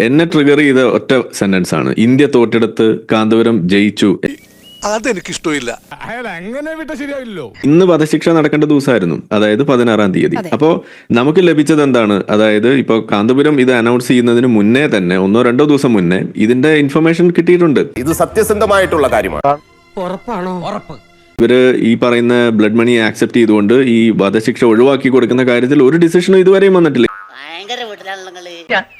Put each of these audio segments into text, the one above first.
എന്നെ ട്രിഗർ ചെയ്ത ഒറ്റ സെന്റൻസ് ആണ്. ഇന്ത്യ തോറ്റെടുത്ത് കാന്തപുരം ജയിച്ചു. അതെനിക്കിഷ്ടമില്ല. അയാൾ അങ്ങനെ വിട്ട ശരിയാവില്ലല്ലോ. ഇന്ന് വധശിക്ഷ നടക്കേണ്ട ദിവസമായിരുന്നു. അതായത് പതിനാറാം തീയതി. അപ്പോ നമുക്ക് ലഭിച്ചത് എന്താണ്? അതായത് ഇപ്പൊ കാന്തപുരം ഇത് അനൗൺസ് ചെയ്യുന്നതിന് മുന്നേ തന്നെ ഒന്നോ രണ്ടോ ദിവസം മുന്നേ ഇതിന്റെ ഇൻഫർമേഷൻ കിട്ടിയിട്ടുണ്ട്. ഇത് സത്യസന്ധമായിട്ടുള്ള കാര്യമാണ്. ഇവർ ഈ പറയുന്ന ബ്ലഡ് മണി ആക്സെപ്റ്റ് ചെയ്തുകൊണ്ട് ഈ വധശിക്ഷ ഒഴിവാക്കി കൊടുക്കുന്ന കാര്യത്തിൽ ഒരു ഡിസിഷനും ഇതുവരെയും വന്നിട്ടില്ല. ഭയങ്കര വീട്ടിലാണല്ലോ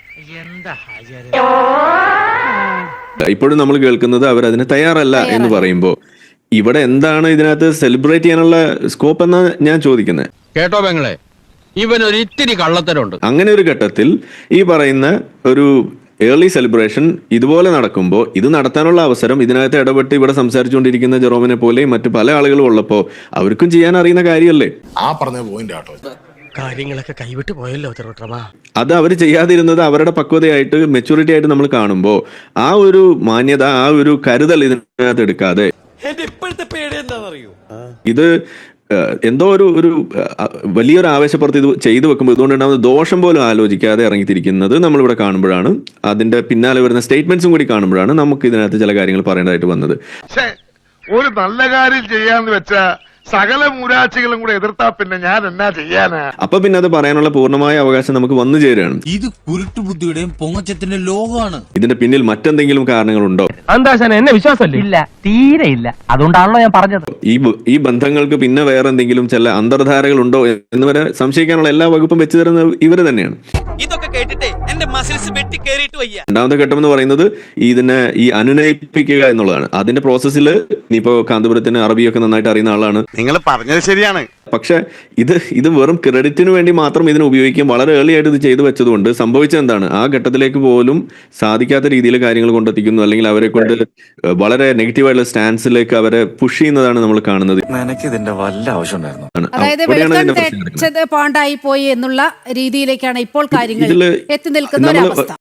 ഇപ്പോഴും നമ്മൾ കേൾക്കുന്നത് അവർ അതിന് തയ്യാറല്ല എന്ന് പറയുമ്പോൾ ഇവിടെ എന്താണ് ഇതിനകത്ത് സെലിബ്രേറ്റ് ചെയ്യാനുള്ള സ്കോപ്പ് എന്നാണ് ഞാൻ ചോദിക്കുന്നത് കേട്ടോ പെങ്ങളെ ഇവൻ ഒരു ഇത്തിരി കള്ളത്തരമുണ്ട്. അങ്ങനെ ഒരു ഘട്ടത്തിൽ ഈ പറയുന്ന ഒരു ഏർലി സെലിബ്രേഷൻ ഇതുപോലെ നടക്കുമ്പോൾ ഇത് നടത്താനുള്ള അവസരം ഇതിനകത്ത് ഇടപെട്ട് ഇവിടെ സംസാരിച്ചുകൊണ്ടിരിക്കുന്ന ജെറോമിനെ പോലെയും മറ്റു പല ആളുകളും ഉള്ളപ്പോൾ അവർക്കും ചെയ്യാൻ അറിയുന്ന കാര്യമല്ലേ? ആ പറഞ്ഞ പോയിന്റ് ആട്ടോ കാര്യങ്ങളൊക്കെ കൈവിട്ട് പോയല്ലോ തിരുവട്ടമാ അത് അവർ ചെയ്യാതിരുന്നത് അവരുടെ പക്വതയായിട്ട് മെച്ചൂരിറ്റി ആയിട്ട് നമ്മൾ കാണുമ്പോൾ ആ ഒരു മാന്യത ആ ഒരു കരുതൽ ഇതിനകത്ത് എടുക്കാതെ. ഇത് എന്തോ ഒരു ഒരു വലിയൊരു ആവേശപ്പുറത്ത് ഇത് ചെയ്തു വെക്കുമ്പോൾ ഇതുകൊണ്ടുണ്ടാകുന്ന ദോഷം പോലും ആലോചിക്കാതെ ഇറങ്ങിത്തിരിക്കുന്നത് നമ്മളിവിടെ കാണുമ്പോഴാണ്. അതിന്റെ പിന്നാലെ വരുന്ന സ്റ്റേറ്റ്മെന്റ്സും കൂടി കാണുമ്പോഴാണ് നമുക്ക് ഇതിനകത്ത് ചില കാര്യങ്ങൾ പറയേണ്ടതായിട്ട് വന്നത്. ഒരു നല്ല കാര്യം ചെയ്യാന്ന് വെച്ചാ സകല മൂരാച്ചികളും കൂടെ എതിർത്താ പിന്നെ ഞാൻ എന്നാ ചെയ്യാനാ? അപ്പൊ പിന്നെ അത് പറയാനുള്ള പൂർണമായ അവകാശം നമുക്ക് വന്നു ചേരുകയാണ്. ഇത് കുരുട്ടുബുദ്ധിയുടെയും പൊങ്ങച്ചത്തിന്റെ ലോകമാണ്. ഇതിന്റെ പിന്നിൽ മറ്റെന്തെങ്കിലും കാരണങ്ങളുണ്ടോ? എന്താ എന്നെ വിശ്വാസമല്ലേ? ഇല്ല തീരെ ഇല്ല. അതുകൊണ്ടാണല്ലോ ഞാൻ പറഞ്ഞത്. ഈ ബ- ഈ ബന്ധങ്ങൾക്ക് പിന്നെ വേറെ എന്തെങ്കിലും ചില അന്തർധാരകൾ ഉണ്ടോ എന്ന് വരെ സംശയിക്കാനുള്ള എല്ലാ വകുപ്പും വെച്ചു തരുന്നത് ഇവർ തന്നെയാണ്. എന്റെ മസിൽസ് വെട്ടി കയറിയിട്ട് വയ്യ. രണ്ടാമത്തെ ഘട്ടം എന്ന് പറയുന്നത് ഇതിനെ ഈ അനുനയിപ്പിക്കുക എന്നുള്ളതാണ്. അതിന്റെ പ്രോസസ്സിൽ ഇനിയിപ്പോ കാന്തപുരത്തിന് അറബിയൊക്കെ നന്നായിട്ട് അറിയുന്ന ആളാണ്. നിങ്ങൾ പറഞ്ഞത് ശരിയാണ്. പക്ഷെ ഇത് ഇത് വെറും ക്രെഡിറ്റിന് വേണ്ടി മാത്രം ഇതിനെ ഉപയോഗിക്കാൻ വളരെ ഏർലി ആയിട്ട് ഇത് ചെയ്തു വെച്ചതുകൊണ്ട് സംഭവിച്ചത് എന്താണ്? ആ ഘട്ടത്തിലേക്ക് പോലും സാധിക്കാത്ത രീതിയിൽ കാര്യങ്ങൾ കൊണ്ടെത്തിക്കുന്നു. അല്ലെങ്കിൽ അവരെ കൊണ്ട് വളരെ നെഗറ്റീവായിട്ടുള്ള സ്റ്റാൻസിലേക്ക് അവരെ പുഷ് ചെയ്യുന്നതാണ് നമ്മൾ കാണുന്നത്. വല്ല ആവശ്യമുണ്ടായിരുന്നു അതായത് പോയി എന്നുള്ള രീതിയിലേക്കാണ് ഇപ്പോൾ കാര്യങ്ങൾ ഇതിൽ എത്തി നിൽക്കുന്ന ഒരു ഒരവസ്ഥ.